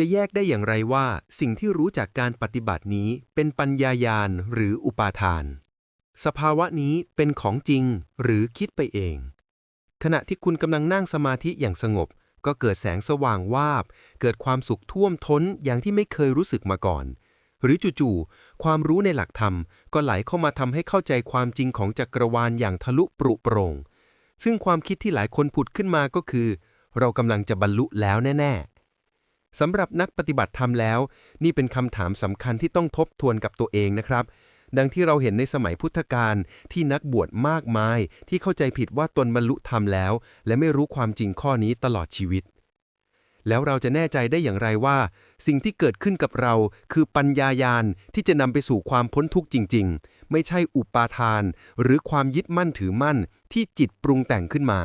จะแยกได้อย่างไรว่า สิ่งที่รู้จากการปฏิบัตินี้เป็นปัญญายาณหรืออุปาทาน สภาวะนี้เป็นของจริงหรือคิดไปเอง ขณะที่คุณกำลังนั่งสมาธิอย่างสงบ ก็เกิดแสงสว่างวาบ เกิดความสุขท่วมท้นอย่างที่ไม่เคยรู้สึกมาก่อน หรือจู่ๆความรู้ในหลักธรรม ก็ไหลเข้ามาทำให้เข้าใจความจริงของจักรวาลอย่างทะลุปรุโปร่งซึ่งความคิดที่หลายคนผุดขึ้นมาก็คือ เรากำลังจะบรรลุแล้วแน่ๆ สำหรับนักปฏิบัติธรรมแล้ว นี่เป็นคำถามสำคัญที่ต้องทบทวนกับตัวเองนะครับ ดังที่เราเห็นในสมัยพุทธกาลที่นักบวชมากมาย ที่เข้าใจผิดว่าตนบรรลุธรรมแล้ว และไม่รู้ความจริงข้อนี้ตลอดชีวิต แล้วเราจะแน่ใจได้อย่างไรว่า สิ่งที่เกิดขึ้นกับเราคือปัญญายาณที่จะนำไปสู่ความพ้นทุกข์จริง ๆ ไม่ใช่อุปาทาน หรือความยึดมั่นถือมั่นที่จิตปรุงแต่งขึ้นมา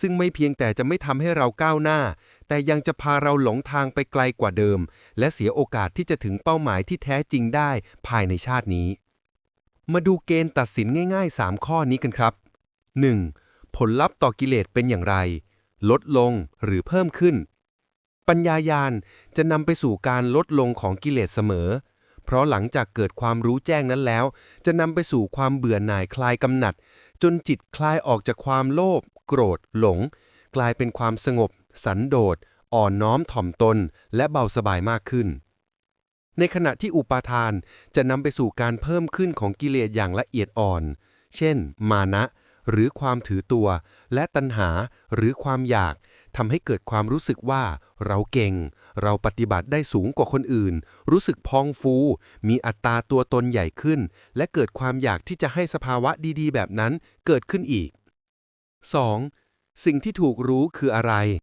ซึ่งไม่เพียงแต่จะไม่ทำให้เราก้าวหน้าแต่ยังจะพาเราหลงทางไปไกลกว่าเดิม และเสียโอกาสที่จะถึงเป้าหมายที่แท้จริงได้ภายในชาตินี้ มาดูเกณฑ์ตัดสินง่าย ๆ 3 ข้อนี้กันครับ 1. ผลลัพธ์ต่อกิเลสเป็นอย่างไร ลดลงหรือเพิ่มขึ้น ปัญญายาณจะนำไปสู่การลดลงของกิเลสเสมอ เพราะหลังจากเกิดความรู้แจ้งนั้นแล้ว จะนำไปสู่ความเบื่อหน่ายคลายกำหนัด จนจิตคลายออกจากความโลภโกรธ หลง กลายเป็นความสงบ สันโดษ อ่อนน้อมถ่อมตน และเบาสบายมากขึ้น ในขณะที่อุปาทานจะนำไปสู่การเพิ่มขึ้นของกิเลสอย่างละเอียดอ่อน เช่น มานะ หรือความถือตัว และตัณหาหรือความอยากทำให้เกิดความรู้สึกว่า เราเก่ง เราปฏิบัติได้สูงกว่าคนอื่น รู้สึกพองฟู มีอัตราตัวตนใหญ่ขึ้น และเกิดความอยากที่จะให้สภาวะดีๆ แบบนั้นเกิดขึ้นอีก 2. สิ่งที่ถูกรู้คืออะไร